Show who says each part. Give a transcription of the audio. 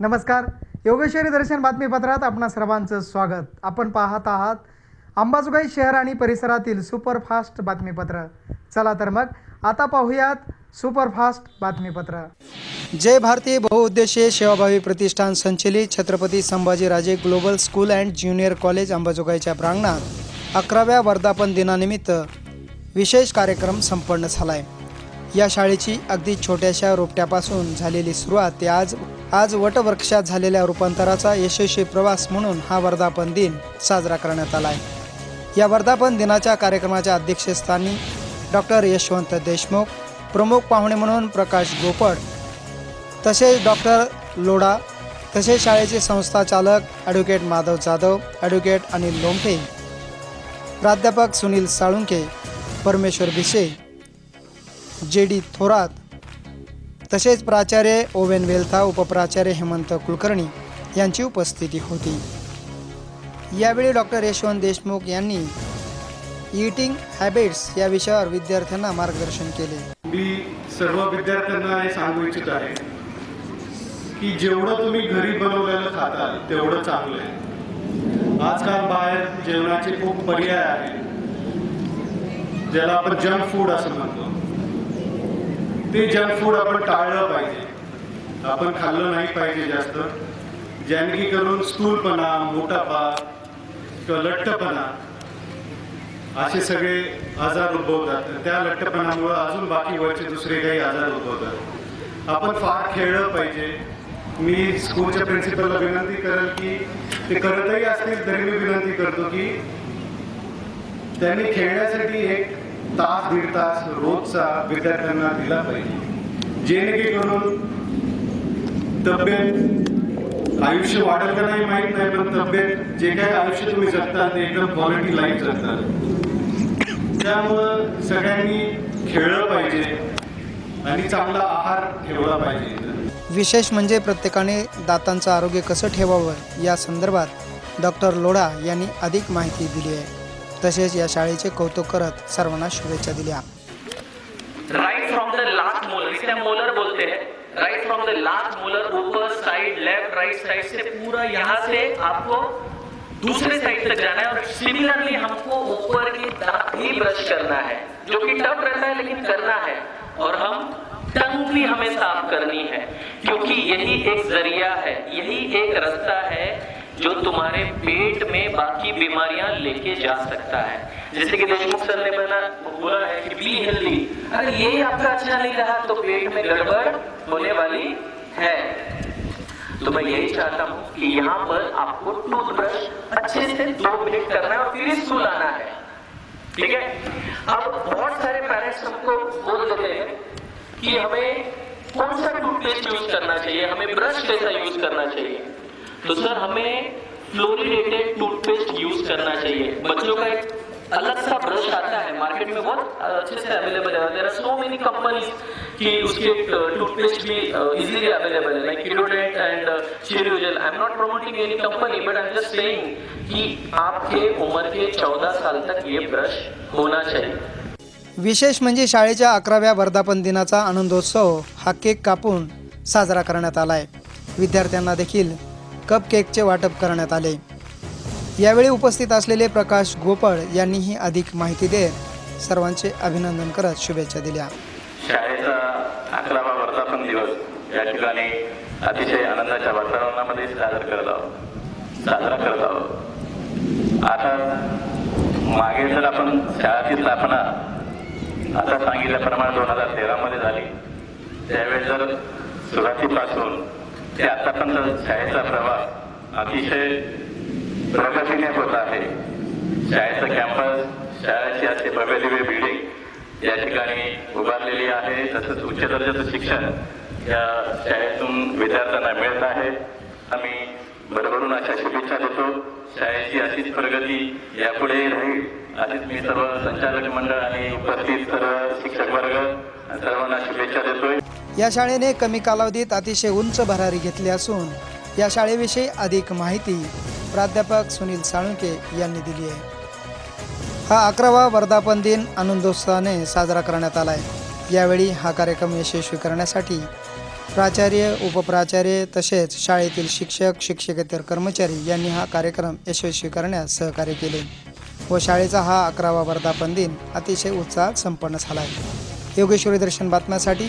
Speaker 1: नमस्कार. योगेश्वरी दर्शन बातमीपत्रात आपणा सर्वांचं स्वागत. आपण पाहत आहात अंबाजोगाई शहर आणि परिसरातील सुपरफास्ट बातमीपत्र. चला तर मग आता पाहूयात सुपरफास्ट बातमीपत्र. जय भारती बहुउद्देशीय सेवाभावी प्रतिष्ठान संचलित Chhatrapati Sambhajiraje global school and junior college अंबाजोगाईच्या प्रांगणात अकराव्या वर्धापन दिनानिमित्त विशेष कार्यक्रम संपन्न झाला आहे या शाळेची अगदी छोट्याशा रोपट्यापासून झालेली सुरुवात ते आज आज वटवृक्षात झालेल्या रूपांतराचा यशस्वी प्रवास म्हणून हा वर्धापन दिन साजरा करण्यात आला आहे. या वर्धापन दिनाच्या कार्यक्रमाच्या अध्यक्षस्थानी डॉक्टर यशवंत देशमुख प्रमुख पाहुणे म्हणून प्रकाश गोपड तसेच डॉक्टर लोढा तसेच शाळेचे संस्थाचालक ॲडव्होकेट माधव जाधव ॲडव्होकेट अनिल लोमठे प्राध्यापक सुनील साळुंके परमेश्वर भिसे जे डी थोरात तसेच प्राचार्य ओवेन वेल्था उपप्राचार्य हेमंत कुलकर्णी यांची उपस्थिती होती. यावेळी डॉक्टर यशवंत देशमुख यांनी इटिंग हॅबिट्स या विषयावर विद्यार्थ्यांना मार्गदर्शन केले.
Speaker 2: मी सर्व विद्यार्थ्यांना हे सांगू इच्छित आहे की जेवढं तुम्ही घरी बनवलेलं खाताल तेवढं चांगलं आहे. आजकाल बाहेर जेवणाचे खूप पर्याय आहे ज्याला आपण जंक फूड असं म्हणतो. ते जंक फूड आपण टाळलं पाहिजे. आपण खाल्लं नाही पाहिजे जास्त. ज्याने करून स्थूलपणा मोठापा किंवा लठ्ठपणा असे सगळे आजार उद्भवतात. त्या लठ्ठपणामुळे अजून बाकी व्हायचे दुसरे काही आजार उद्भवतात. आपण फार खेळलं पाहिजे. मी स्कूलच्या प्रिन्सिपलला विनंती करेल की ते करतही असतील तरी मी विनंती करतो की त्यांनी खेळण्यासाठी एक तास दीड तास रोजचा विद्यार्थ्यांना दिला पाहिजे. जेणेकरून तब्येत आयुष्य वाढेल का नाही माहीत नाही पण तब्येत जे काय आयुष्य तुम्ही जगता ते एकदम क्वालिटी लाईफ जगतात त्यामुळं सगळ्यांनी खेळलं पाहिजे आणि चांगला आहार ठेवला पाहिजे.
Speaker 1: विशेष म्हणजे प्रत्येकाने दातांचं आरोग्य कसं ठेवावं या संदर्भात डॉक्टर लोढा यांनी अधिक माहिती दिली आहे. तसेच या शाळेचे कौतुक करत सर्वांना शुभेच्छा दिल्या.
Speaker 3: Right from the last molar इसलिए मोलर बोलते. हैं right from the last molar ऊपर साइड लेफ्ट राइट साइड से पूरा यहाँ से आपको दूसरे साइड तक जाना है और सिमिलरली हमको ऊपर की दांत भी ब्रश करना है जो कि टफ रहता है लेकिन करना है। और हम टंग भी हमें साफ करनी है क्योंकि यही एक जरिया है यही एक रास्ता है जो तुम्हारे पेट में बाकी बीमारियाँ लेके जा सकता है। जैसे कि देशमुख सर ने बना, बोला है कि बी हेल्दी। अगर ये आपका अच्छा नहीं रहा तो पेट में गड़बड़ होने वाली है। तो मैं यही चाहता हूँ कि यहाँ पर आपको टूथब्रश अच्छे से दो मिनट करना है और फिर स्कूल आना है। ठीक है? अब बहुत सारे पेरेंट्स हमको बोल देते हैं कि हमें कौन सा टूथपेस्ट यूज़ करना चाहिए? हमें ब्रश कैसा यूज़ करना चाहिए? तो सर हमें फ्लोरिडेटेड टूथपेस्ट यूज करना चाहिए। बच्चों का एक अलग सा ब्रश आता है मार्केट में बहुत अच्छे से अवेलेबल है। There are so many companies कि उसके टूथपेस्ट भी इजीली अवेलेबल है। Like Kidodent and शेरियोजल I am not promoting any company but I am just saying कि आपके उम्र के 14 साल तक ये ब्रश होना चाहिए।
Speaker 1: विशेष म्हणजे शाळेच्या अकराव्या वर्धापन दिनाचा आनंदोत्सव हा केक कापून साजरा करण्यात आला आहे विद्यार्थ्यांना देखील कप केकचे वाटप करण्यात आले. यावेळी उपस्थित असलेले प्रकाश गोपाळ यांनीही अधिक माहिती देत सर्वांचे अभिनंदन करत शुभेच्छा दिल्या.
Speaker 4: शाळेचा अकरावा वर्धापन दिवस या ठिकाणी अतिशय आनंदाच्या वातावरणामध्ये साजरा करत आहोत. साजरा करत आहोत. आता मागे जर आपण शाळेची स्थापना आता सांगितल्याप्रमाणे दोन हजार तेरामध्ये झाली. त्यावेळेस जर सुरुवातीपासून ते आतापर्यंत शाळेचा प्रवास अतिशय प्रगतीने होत आहे. शाळेचं कॅम्पस शाळेची असे भव्य दिव्य बिल्डिंग या ठिकाणी उभारलेली आहे. तसंच उच्च दर्जाचं शिक्षण या शाळेतून विद्यार्थ्यांना मिळत आहे. आम्ही भरभरून अशा शुभेच्छा देतो. शाळेची अशीच प्रगती यापुढे राहील. अशीच मी सर्व संचालक मंडळ आणि उपस्थित सर्व शिक्षक वर्ग सर्वांना शुभेच्छा देतोय.
Speaker 1: या शाळेने कमी कालावधीत अतिशय उंच भरारी घेतली असून या शाळेविषयी अधिक माहिती प्राध्यापक सुनील साळुंके यांनी दिली आहे. हा अकरावा वर्धापन दिन आनंदोत्साहाने साजरा करण्यात आला आहे यावेळी हा कार्यक्रम यशस्वी करण्यासाठी प्राचार्य उपप्राचार्य तसेच शाळेतील शिक्षक शिक्षकेतर कर्मचारी यांनी हा कार्यक्रम यशस्वी करण्यास सहकार्य केले व शाळेचा हा अकरावा वर्धापन दिन अतिशय उत्साहात संपन्न झाला आहे योगेश्वरी दर्शन बातम्यासाठी